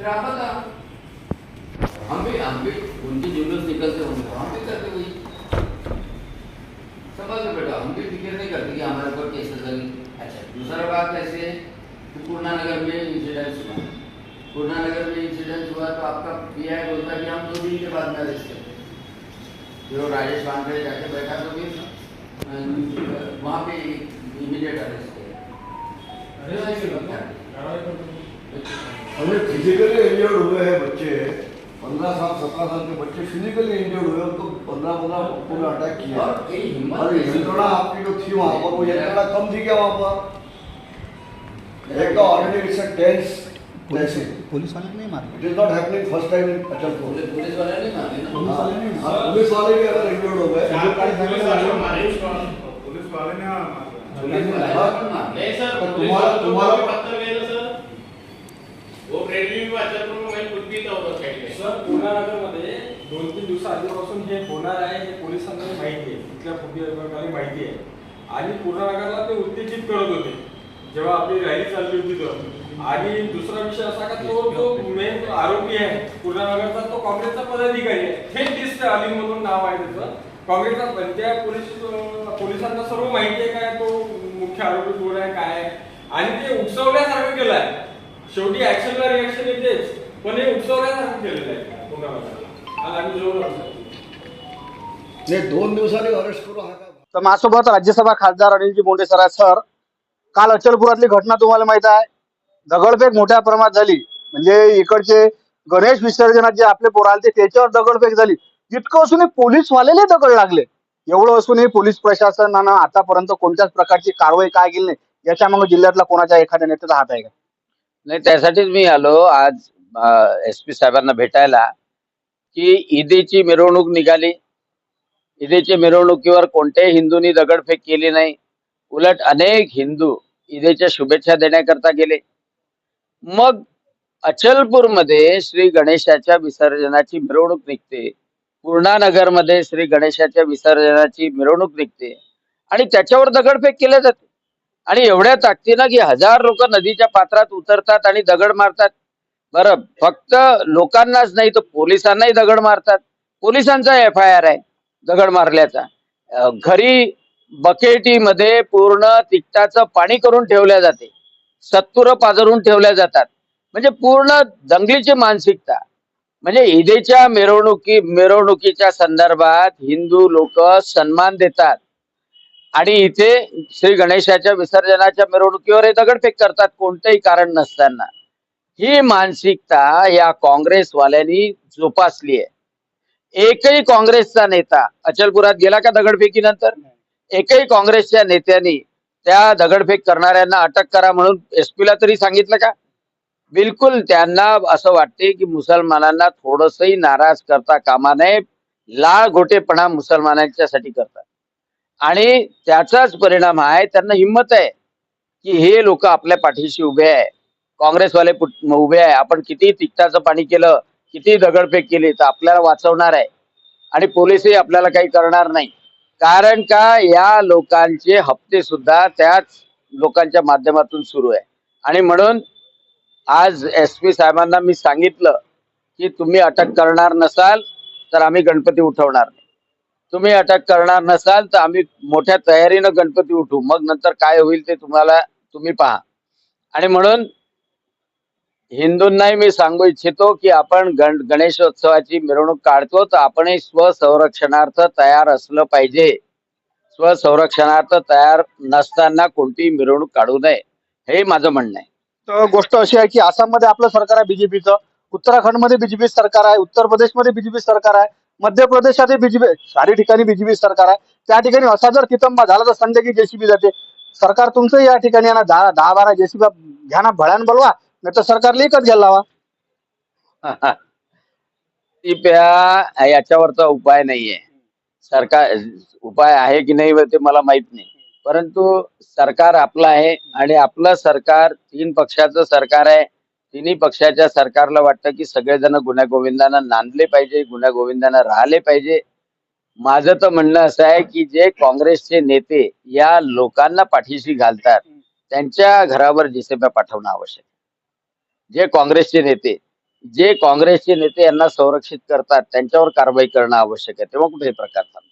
फिर आप हम भी हम भी उनके जुलूस निकलते होंगे। तो हम भी करते वही समझ लो बेटा हम भी फ़िक्र नहीं करते कि हमारे ऊपर केसेस लगी अच्छा दूसरा बात ऐसे है कि पूर्णा नगर में इंसिडेंट हुआ। पूर्णा नगर में इंसिडेंट हुआ तो आपका पी आई बोलता कि हम दो दिन के बाद में अरेस्ट करते हैं। फिर वो राजेश वानखेड़े जाके बैठा तो अ, वहाँ पे इमीडिएट अरेस्ट किया। है। हमें फिजिकली इंजर्ड हुए हैं बच्चे। पंद्रह साल सत्रह साल के बच्चे फिजिकली इंजर्ड हुए उनको पंद्रह पंद्रह पूरा अटैक किया। और? यंत्रणा आपकी जो थी वहाँ पर वो यंत्रणा कम थी क्या वहाँ पर? एक तो already it's a tense police police वाले नहीं मारे? It is not happening first time in Achalpur police वाले नहीं मारे ना? पुलिस वाले नहीं हाँ, पुलिस वाले भी अगर इंजर्ड हो गए। पुलिस वाले ने मारा। पुलिस वाले हाँ। नहीं मारे। नहीं सर तो तुम्हारा- तुम्हारा- वही कुछ पुण्यानगरमध्ये दोन तीन दिवस आधीपासून हे होणार आहे हे पोलिसांना माहिती आहे. तिथल्या पुणे अधिकाऱ्यांना माहिती आहे. आणि पूर्णानगरला ते उत्तेजित करत होते. जेव्हा आपली रॅली चालली होती तर आणि दुसरा विषय असा का तो जो मेन आरोपी आहे. पूर्णानगरचा तो काँग्रेसचा पदाधिकारी आहे. थेट दिसते अली म्हणून नाव आहे त्याचं. काँग्रेसचा पण त्या पोलीस पोलिसांना सर्व माहिती आहे काय तो मुख्य आरोपी कोण आहे काय आहे. आणि ते उकसवल्यासारखं केलं आहे शेवटी ऍक्शनला रिॲक्शन येतेच. पण हे केलेलं आहे आज आम्ही. नाही दोन दिवसांनी अरेस्ट करू हा काय? तर माझ्यासोबत राज्यसभा खासदार अनिलजी बोंडे सर आहेत सर काल अचलपुरातली घटना तुम्हाला माहीत आहे. दगडफेक मोठ्या प्रमाणात झाली. म्हणजे इकडचे गणेश विसर्जनात जे आपले पोरं आले त्याच्यावर दगडफेक झाली. इतकं असूनही पोलीसवालेले दगड लागले. एवढं असूनही पोलीस प्रशासनानं आतापर्यंत कोणत्याच प्रकारची कारवाई काय केली नाही. याच्या मग जिल्ह्यातला कोणाच्या एखाद्या नेत्याचा हात आहे का? नाही त्यासाठीच मी आलो. आज एस पी साहेबांना भेटायला की ईदेची मिरवणूक निघाली. ईदेच्या मिरवणुकीवर कोणत्याही हिंदूंनी दगडफेक केली नाही. उलट अनेक हिंदू ईदेच्या शुभेच्छा देण्याकरता गेले. मग अचलपूरमध्ये श्री गणेशाच्या विसर्जनाची मिरवणूक निघते. पूर्णानगरमध्ये श्री गणेशाच्या विसर्जनाची मिरवणूक निघते. आणि त्याच्यावर दगडफेक केल्या जाते. आणि एवढ्या ताकदीनं की हजार लोक नदीच्या पात्रात उतरतात आणि दगड मारतात. बरं फक्त लोकांनाच नाही तर पोलिसांनाही दगड मारतात. पोलिसांचा एफ आय आर आहे दगड मारल्याचा. घरी बकेटीमध्ये पूर्ण तिकटाचं पाणी करून ठेवल्या जाते. सत्तुर पाजरून ठेवल्या जातात. म्हणजे पूर्ण दंगलीची मानसिकता. म्हणजे ईदेच्या मिरवणुकी मिरवणुकीच्या संदर्भात हिंदू लोक सन्मान देतात. आणि इथे श्री गणेशाच्या विसर्जनाच्या मिरवणुकीवर हे दगडफेक करतात कोणतंही कारण नसताना. ही मानसिकता या काँग्रेसवाल्यांनी जोपासली आहे. एकही काँग्रेसचा नेता अचलपुरात गेला का दगडफेकीनंतर एकही काँग्रेसच्या नेत्यांनी त्या दगडफेक करणाऱ्यांना अटक करा म्हणून एसपीला तरी सांगितलं का? बिलकुल त्यांना असं वाटते की मुसलमानांना थोडसही नाराज करता कामा नये लाळ घोटेपणा मुसलमानांच्यासाठी करतात. आणि त्याचाच परिणाम आहे त्यांना हिंमत आहे की हे लोक आपल्या पाठीशी उभे आहे काँग्रेसवाले उभे आहे. आपण किती तिकटाचं पाणी केलं किती दगडफेक केली तर आपल्याला वाचवणार आहे. आणि पोलीसही आपल्याला काही करणार नाही. कारण का या लोकांचे हप्ते सुद्धा त्याच लोकांच्या माध्यमातून सुरू आहे. आणि म्हणून आज एस पी साहेबांना मी सांगितलं की तुम्ही अटक करणार नसाल तर आम्ही गणपती उठवणार नाही. तुम्ही अटक करणार नसाल तर आम्ही मोठ्या तयारीनं गणपती उठू. मग नंतर काय होईल ते तुम्हाला तुम्ही पहा. आणि म्हणून हिंदूंनाही मी सांगू इच्छितो की आपण गण गणेशोत्सवाची मिरवणूक काढतो तर आपणही स्वसंरक्षणार्थ तयार असलं पाहिजे. स्वसंरक्षणार्थ तयार नसताना कोणतीही मिरवणूक काढू नये. हे माझं म्हणणं आहे. तर गोष्ट अशी आहे की आसाममध्ये आपलं सरकार आहे बीजेपीचं. उत्तराखंडमध्ये बीजेपी सरकार आहे. उत्तर प्रदेशमध्ये बीजेपी सरकार आहे. मध्य प्रदेशातही बीजेपी सारी ठिकाणी बीजेपी सरकार आहे. त्या ठिकाणी असा जर कितंबा झाला तर संध्याकाळी जेसीबी जाते. सरकार तुमचं या ठिकाणी दहा दहा बारा जेसीबी घ्या ना भळ्यान बोलवा. नाही तर सरकारला एकच घ्यायला लावा. त्या याच्यावरचा उपाय नाहीये. सरकार उपाय आहे की नाही ते मला माहीत नाही. परंतु सरकार आपलं आहे आणि आपलं सरकार तीन पक्षाचं सरकार आहे. तिन्ही पक्षाच्या सरकारला वाटतं की सगळेजण गुन्ह्या गोविंदांना नांदले पाहिजे गुन्ह्या गोविंदांना राहिले पाहिजे. माझं तर म्हणणं असं आहे की जे काँग्रेसचे नेते या लोकांना पाठीशी घालतात त्यांच्या घरावर जिसेब्या पाठवणं आवश्यक आहे. जे काँग्रेसचे नेते जे काँग्रेसचे नेते यांना संरक्षित करतात त्यांच्यावर कारवाई करणं आवश्यक आहे. तेव्हा कुठे हे प्रकार थांबतो